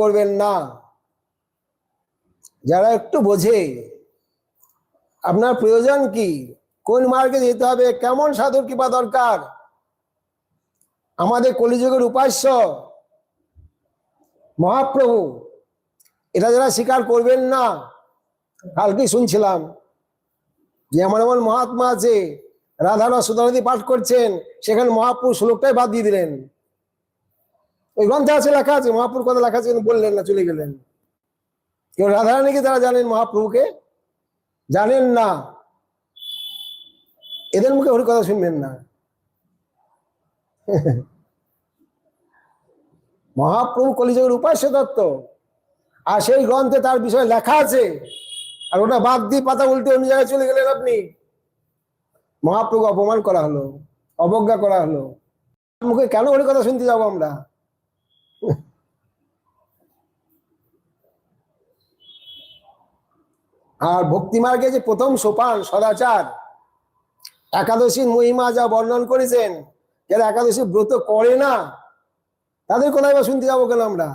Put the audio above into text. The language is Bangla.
করবেন না। যারা একটু বোঝে, আপনার প্রয়োজন কি? কোন মার্গে যেতে হবে? কেমন সাধুর কৃপা দরকার? আমাদের কলিযুগের উপাস্য মহাপ্রভু, এটা যারা স্বীকার করবেন না, কালকেই শুনছিলাম যে এমন এমন মহাত্মা আছে রাধারা সুধানদী পাঠ করছেন, সেখানে মহাপুর শ্লোকটাই বাদ দিয়ে দিলেন। ওই গ্রন্থে আছে, লেখা আছে মহাপুর কথা লেখা আছে বললেন না, চলে গেলেন। কেউ রাধারানীকে তারা জানেন মহাপ্রভুকে, জানেন না, এদের মুখে হরি কথা শুনবেন না। মহাপ্রভু কলিযুগের উপাস্য তত্ত্ব আর সেই গ্রন্থে তার বিষয়ে লেখা আছে, আর ওটা বাদ দিয়ে পাতা উল্টে অন্য জায়গায় চলে গেলেন আপনি। মহাপ্রভু অপমান করা হলো, অবজ্ঞা করা হলো। মুখে কেন হরি কথা শুনতে যাব আমরা? আর ভক্তিমার্গে যে প্রথম সোপান সদাচার একাদশীর মহিমা যা বর্ণন করেছেন, যারা একাদশী ব্রত করে না, তাদের কোথায় বা শুনতে যাব কেন আমরা?